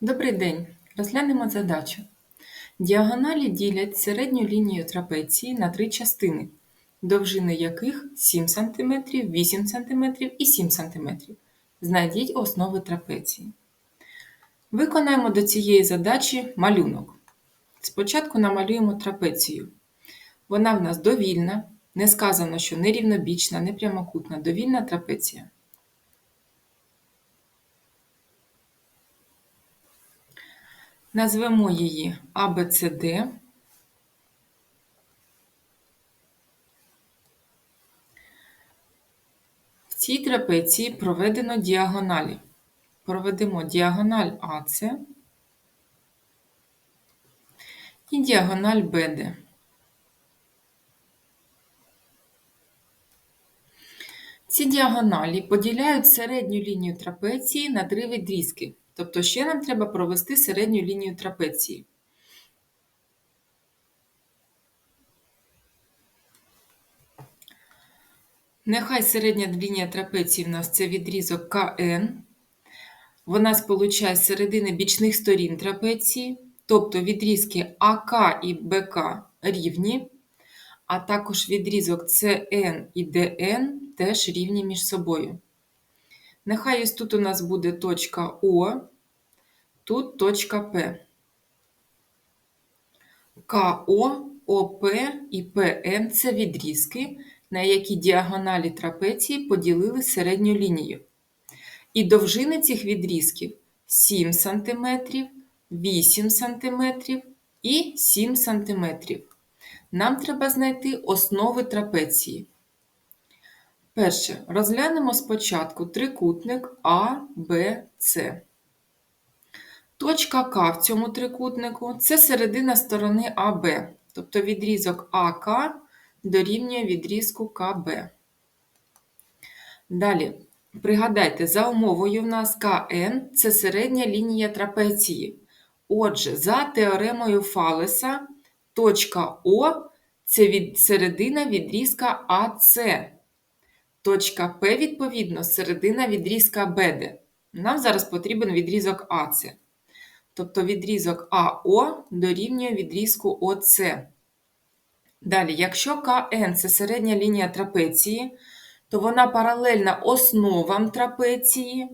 Добрий день! Розглянемо задачу. Діагоналі ділять середню лінію трапеції на три частини, довжини яких 7 см, 8 см і 7 см. Знайдіть основи трапеції. Виконаємо до цієї задачі малюнок. Спочатку намалюємо трапецію. Вона в нас довільна, не сказано, що не рівнобічна, не прямокутна, довільна трапеція. Назвемо її ABCD. В цій трапеції проведено діагоналі. Проведемо діагональ АЦ і діагональ БД. Ці діагоналі поділяють середню лінію трапеції на три відрізки. Тобто ще нам треба провести середню лінію трапеції. Нехай середня лінія трапеції в нас це відрізок КН. Вона сполучає середини бічних сторін трапеції, тобто відрізки АК і БК рівні, а також відрізок CN і ДН теж рівні між собою. Нехай ось тут у нас буде точка О, тут точка П. КО, ОП і ПН це відрізки, на які діагоналі трапеції поділили середню лінію. І довжини цих відрізків 7 см, 8 см і 7 см. Нам треба знайти основи трапеції. Перше, розглянемо спочатку трикутник А, Б, С. Точка К в цьому трикутнику це середина сторони АБ, тобто відрізок АК дорівнює відрізку КБ. Далі, пригадайте, за умовою в нас КН це середня лінія трапеції. Отже, за теоремою Фалеса, точка О це від середина відрізка АС. Точка П, відповідно, середина відрізка БД. Нам зараз потрібен відрізок АЦ. Тобто відрізок АО дорівнює відрізку ОЦ. Далі, якщо КН це середня лінія трапеції, то вона паралельна основам трапеції,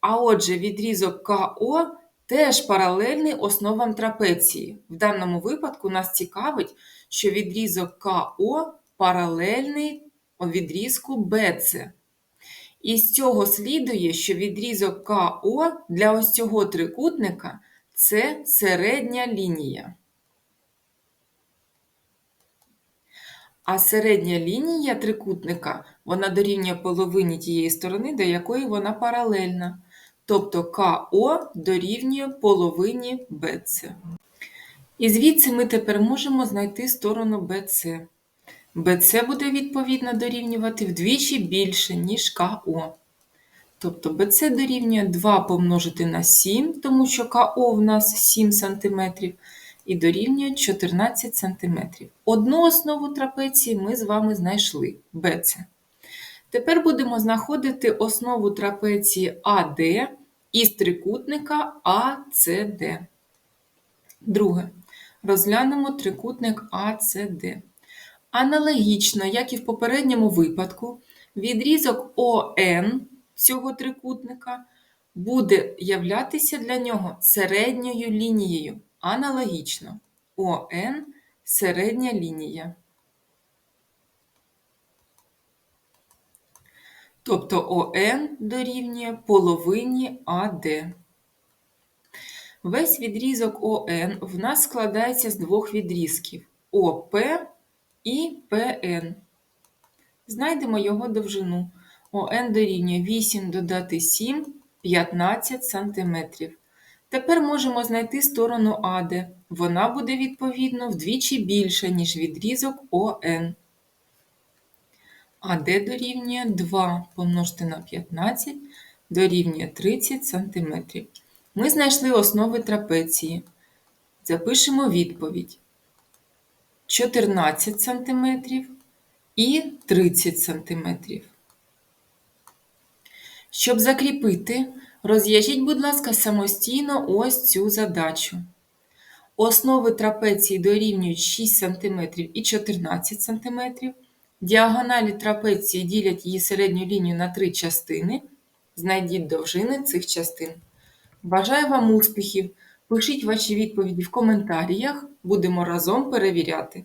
а отже, відрізок КО теж паралельний основам трапеції. В даному випадку нас цікавить, що відрізок КО паралельний відрізку BC. І з цього слідує, що відрізок КО для ось цього трикутника це середня лінія. А середня лінія трикутника вона дорівнює половині тієї сторони, до якої вона паралельна. Тобто КО дорівнює половині BC. І звідси ми тепер можемо знайти сторону BC. BC буде відповідно дорівнювати вдвічі більше, ніж КО. Тобто BC дорівнює 2 помножити на 7, тому що КО в нас 7 см, і дорівнює 14 см. Одну основу трапеції ми з вами знайшли BC. Тепер будемо знаходити основу трапеції АД із трикутника АЦД. Друге. Розглянемо трикутник АЦД. Аналогічно, як і в попередньому випадку, відрізок ОН цього трикутника буде являтися для нього середньою лінією. Аналогічно ОН середня лінія. Тобто ОН дорівнює половині АД. Весь відрізок ОН в нас складається з двох відрізків ОП і ПН. Знайдемо його довжину. ОН дорівнює 8 додати 7 15 см. Тепер можемо знайти сторону АД. Вона буде відповідно вдвічі більша, ніж відрізок ОН. АД дорівнює 2 помножити на 15 дорівнює 30 см. Ми знайшли основи трапеції. Запишемо відповідь. 14 см і 30 см. Щоб закріпити Розв'яжіть, будь ласка, самостійно ось цю задачу. Основи трапеції дорівнюють 6 см і 14 см. Діагоналі трапеції ділять її середню лінію на три частини. Знайдіть довжини цих частин. Бажаю вам успіхів! Пишіть ваші відповіді в коментарях, будемо разом перевіряти.